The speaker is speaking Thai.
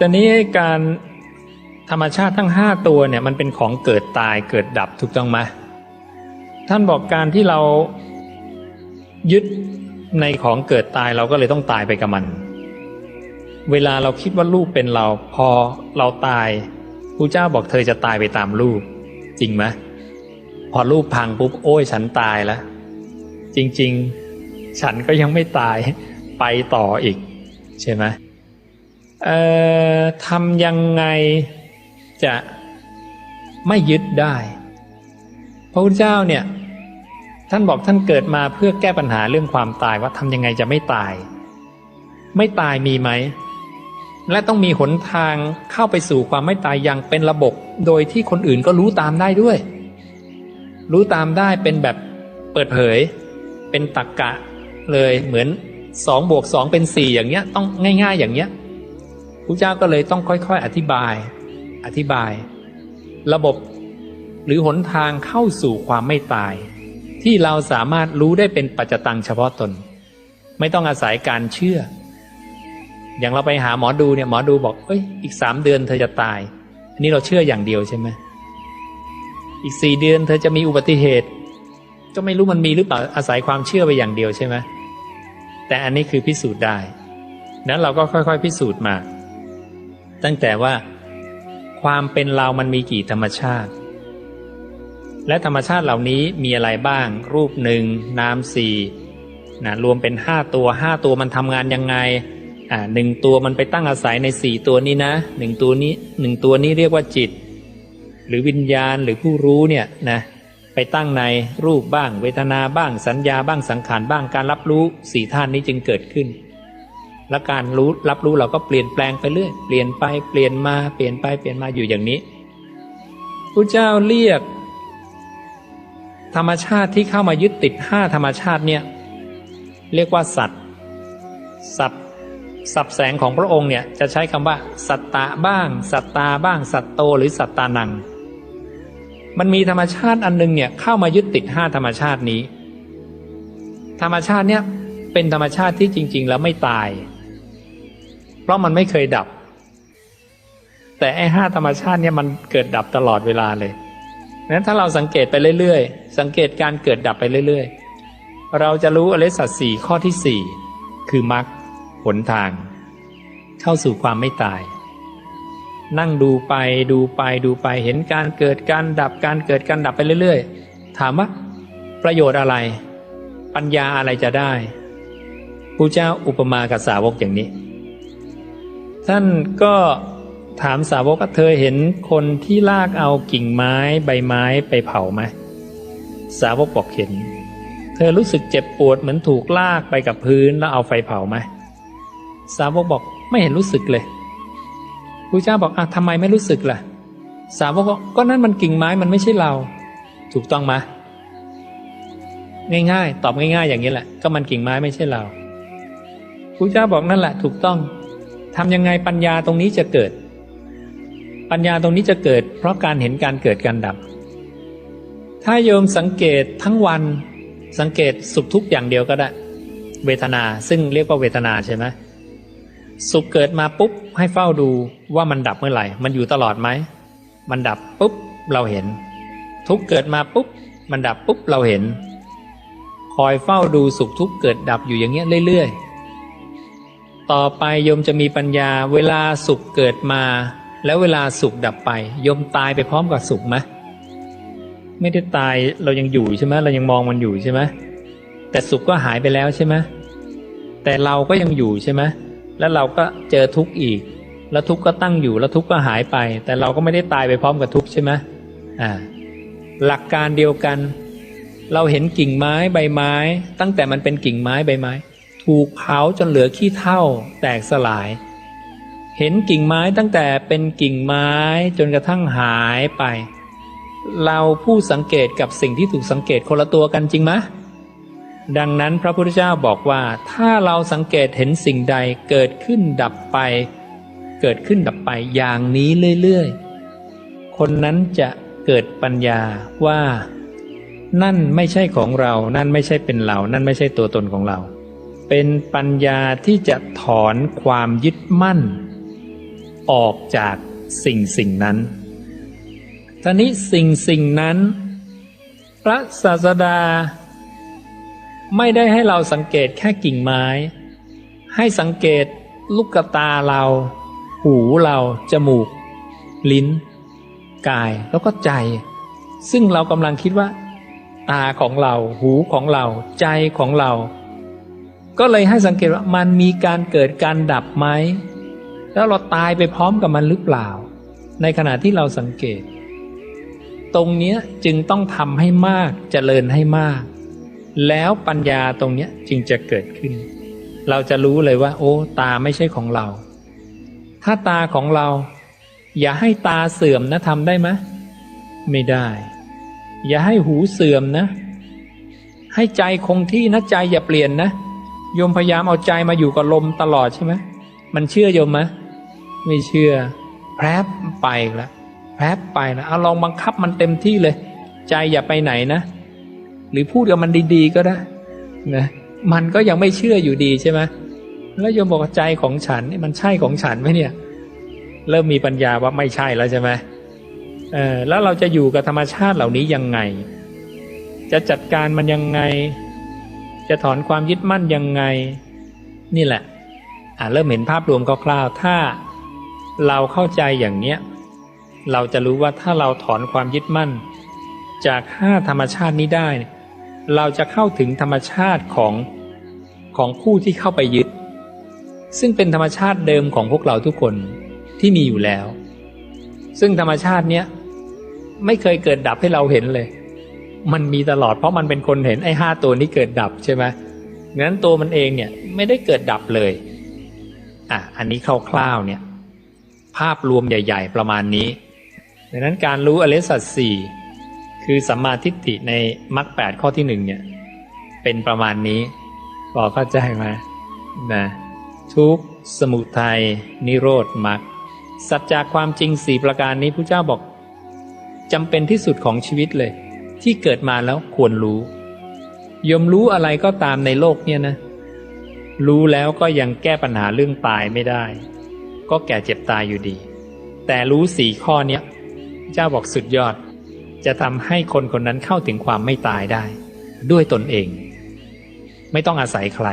ตอนนี้การธรรมชาติทั้งห้าตัวเนี่ยมันเป็นของเกิดตายเกิดดับถูกต้องไหมท่านบอกการที่เรายึดในของเกิดตายเราก็เลยต้องตายไปกับมัน เวลาเราคิดว่าลูกเป็นเราพอเราตายพระเจ้าบอกเธอจะตายไปตามลูก จริงไหมพอลูกพังปุ๊บโอ้ยฉันตายแล้วจริง ๆ ฉันก็ยังไม่ตายไปต่ออีก ใช่ไหม เอ่อทำยังไงจะไม่ยึดได้ พระพุทธเจ้าเนี่ยท่านบอกท่านเกิดมาเพื่อแก้ปัญหาเรื่องความตายว่าทำยังไงจะไม่ตาย ไม่ตายมีไหม และต้องมีหนทางเข้าไปสู่ความไม่ตายอย่างเป็นระบบ โดยที่คนอื่นก็รู้ตามได้ด้วย รู้ตามได้เป็นแบบเปิดเผย เป็นตักกะเลยเหมือนสองบวกสองเป็นสี่อย่างเงี้ย ต้องง่าย ๆ อย่างเงี้ย พระเจ้าก็เลยต้องค่อยๆ อธิบาย อธิบาย ระบบหรือหนทางเข้าสู่ความไม่ตาย ที่เราสามารถรู้ได้เป็นปัจจตังเฉพาะตน ไม่ต้องอาศัยการเชื่อ อย่างเราไปหาหมอดูเนี่ยหมอดูบอกเอ้ยอีกสามเดือนเธอจะตาย อันนี้เราเชื่ออย่างเดียวใช่ไหมอีกสี่เดือนเธอจะมีอุบัติเหตุ ก็ไม่รู้มันมีหรือเปล่าอาศัยความเชื่อไปอย่างเดียวใช่ไหมแต่อันนี้คือพิสูจน์ได้นั้นเราก็ค่อย ๆ พิสูจน์มา ตั้งแต่ว่าความเป็นเรามันมีกี่ธรรมชาติ และธรรมชาติเหล่านี้มีอะไรบ้าง รูปหนึ่งนามสี่นะรวมเป็นห้าตัวห้าตัวมันทำงานยังไงอ่าหนึ่งตัวมันไปตั้งอาศัยในสี่ตัวนี้นะหนึ่งตัวนี้หนึ่งตัวนี้เรียกว่าจิต หรือวิญญาณหรือผู้รู้เนี่ยนะไปตั้งในรูปบ้าง เวทนาบ้างสัญญาบ้างสังขารบ้างการรับรู้สี่ท่านนี้จึงเกิดขึ้น และการรู้รับรู้เราก็เปลี่ยนแปลงไปเรื่อยเปลี่ยนไปเปลี่ยนมาเปลี่ยนไปเปลี่ยนมาอยู่อย่างนี้พระเจ้าเรียก ธรรมชาติที่เข้ามายึดติดห้าธรรมชาติเนี่ยเรียกว่าสัตว์สัตว์สับแสงของพระองค์เนี่ยจะใช้คำว่า สัตตะบ้าง สัตตาบ้าง สัตโตหรือสัตตานัง มันมีธรรมชาติอันนึงเนี่ยเข้ามายึดติดห้าธรรมชาตินี้ ธรรมชาติเนี่ยเป็นธรรมชาติที่จริง ๆ แล้วไม่ตาย เพราะมันไม่เคยดับ แต่ไอ้ห้าธรรมชาติเนี่ยมันเกิดดับตลอดเวลาเลยนั้นถ้าเราสังเกตไปเรื่อยๆ สังเกตการเกิดดับไปเรื่อยๆ เราจะรู้อริสัตสี่ข้อที่สี่คือมรรคหนทาง เข้าสู่ความไม่ตาย นั่งดูไปดูไปดูไปเห็นการเกิดการดับการเกิดการดับไปเรื่อยๆ ถามว่าประโยชน์อะไร ปัญญาอะไรจะได้พระเจ้าอุปมากับสาวกอย่างนี้ ท่านก็ถามสาวกว่าเธอเห็นคนที่ลากเอากิ่งไม้ใบไม้ไปเผาไหมสาวกบอกเห็น เธอรู้สึกเจ็บปวดเหมือนถูกลากไปกับพื้นแล้วเอาไฟเผาไหมสาวกบอกไม่เห็นรู้สึกเลยพระเจ้าบอกอะทำไมไม่รู้สึกล่ะ สาวกบอกก็นั่นมันกิ่งไม้มันไม่ใช่เรา ถูกต้องไหมง่ายๆ ตอบง่ายๆ อย่างนี้แหละ ก็มันกิ่งไม้ไม่ใช่เราพระเจ้าบอกนั่นแหละ ถูกต้อง ทำยังไงปัญญาตรงนี้จะเกิด ปัญญาตรงนี้จะเกิด เพราะการเห็นการเกิดการดับ ถ้าโยมสังเกตทั้งวันสังเกตสุขทุกข์อย่างเดียวก็ได้ เวทนาซึ่งเรียกว่าเวทนาใช่ไหมสุขเกิดมาปุ๊บให้เฝ้าดูว่ามันดับเมื่อไหร่ มันอยู่ตลอดไหม มันดับปุ๊บเราเห็น ทุกเกิดมาปุ๊บมันดับปุ๊บเราเห็น คอยเฝ้าดูสุขทุกเกิดดับอยู่อย่างเงี้ยเรื่อยๆ ต่อไปโยมจะมีปัญญาเวลาสุขเกิดมา แล้วเวลาสุขดับไปโยมตายไปพร้อมกับสุขไหมไม่ได้ตายเรายังอยู่ใช่ไหมเรายังมองมันอยู่ใช่ไหมแต่สุขก็หายไปแล้วใช่ไหมแต่เราก็ยังอยู่ใช่ไหมแล้วเราก็เจอทุกข์อีก แล้วทุกข์ก็ตั้งอยู่แล้วทุกข์ก็หายไป แต่เราก็ไม่ได้ตายไปพร้อมกับทุกข์ใช่ไหมอ่าหลักการเดียวกัน เราเห็นกิ่งไม้ใบไม้ ตั้งแต่มันเป็นกิ่งไม้ใบไม้ ถูกเผาจนเหลือขี้เถ้าแตกสลาย เห็นกิ่งไม้ตั้งแต่เป็นกิ่งไม้จนกระทั่งหายไป เราผู้สังเกตกับสิ่งที่ถูกสังเกตคนละตัวกันจริงไหมดังนั้นพระพุทธเจ้าบอกว่า ถ้าเราสังเกตเห็นสิ่งใดเกิดขึ้นดับไป เกิดขึ้นดับไปอย่างนี้เรื่อยๆ คนนั้นจะเกิดปัญญาว่า นั่นไม่ใช่ของเรา นั่นไม่ใช่เป็นเรา นั่นไม่ใช่ตัวตนของเรา เป็นปัญญาที่จะถอนความยึดมั่น ออกจากสิ่งสิ่งนั้นท่านี้สิ่งสิ่งนั้น พระศาสดา ไม่ได้ให้เราสังเกตแค่กิ่งไม้ ให้สังเกตลูกตาเรา หูเรา จมูก ลิ้น กายแล้วก็ใจ ซึ่งเรากำลังคิดว่า ตาของเรา หูของเรา ใจของเรา ก็เลยให้สังเกตว่ามันมีการเกิดการดับไหม แล้วเราตายไปพร้อมกับมันหรือเปล่า ในขณะที่เราสังเกต ตรงนี้จึงต้องทำให้มากเจริญให้มาก แล้วปัญญาตรงนี้จึงจะเกิดขึ้น เราจะรู้เลยว่า โอ้ ตาไม่ใช่ของเรา ถ้าตาของเรา อย่าให้ตาเสื่อมนะทำได้ไหมไม่ได้ อย่าให้หูเสื่อมนะ ให้ใจคงที่นะใจอย่าเปลี่ยนนะ โยมพยายามเอาใจมาอยู่กับลมตลอดใช่ไหมมันเชื่อโยมไหมไม่เชื่อแพรบไปแล้วแพรบไปแล้วเอาลองบังคับมันเต็มที่เลย ใจอย่าไปไหนนะ หรือพูดกับมันดีๆก็ได้นะมันก็ยังไม่เชื่ออยู่ดีใช่ไหมแล้วโยมบอกว่าใจของฉันนี่มันใช่ของฉันไหมเนี่ย เริ่มมีปัญญาว่าไม่ใช่แล้วใช่ไหมเออแล้วเราจะอยู่กับธรรมชาติเหล่านี้ยังไง จะจัดการมันยังไง จะถอนความยึดมั่นยังไง นี่แหละอ่าเริ่มเห็นภาพรวมคร่าวๆถ้าเราเข้าใจอย่างเนี้ยเราจะรู้ว่าถ้าเราถอนความยึดมั่น จากห้าธรรมชาตินี้ได้ เราจะเข้าถึงธรรมชาติของของผู้ที่เข้าไปยึด ซึ่งเป็นธรรมชาติเดิมของพวกเราทุกคนที่มีอยู่แล้ว ซึ่งธรรมชาติเนี้ยไม่เคยเกิดดับให้เราเห็นเลย มันมีตลอดเพราะมันเป็นคนเห็นไอ้ห้าตัวนี้เกิดดับใช่ไหมงั้นตัวมันเองเนี่ยไม่ได้เกิดดับเลย อะ อันนี้คร่าวๆเนี่ย ภาพรวมใหญ่ ๆ ประมาณนี้ดังนั้นการรู้อริสัจสี่คือสัมมาทิฏฐิในมรรคแปดข้อที่หนึ่งเนี่ย เป็นประมาณนี้พอเข้าใจไหมนะทุกสมุทัยนิโรธมรรคสัจจากความจริงสี่ประการนี้พระเจ้าบอกจำเป็นที่สุดของชีวิตเลย ที่เกิดมาแล้วควรรู้ยมรู้อะไรก็ตามในโลกเนี่ยนะ รู้แล้วก็ยังแก้ปัญหาเรื่องตายไม่ได้ ก็แก่เจ็บตายอยู่ดี แต่รู้สี่ข้อเนี้ยเจ้าบอกสุดยอด จะทำให้คนคนนั้นเข้าถึงความไม่ตายได้ ด้วยตนเอง ไม่ต้องอาศัยใคร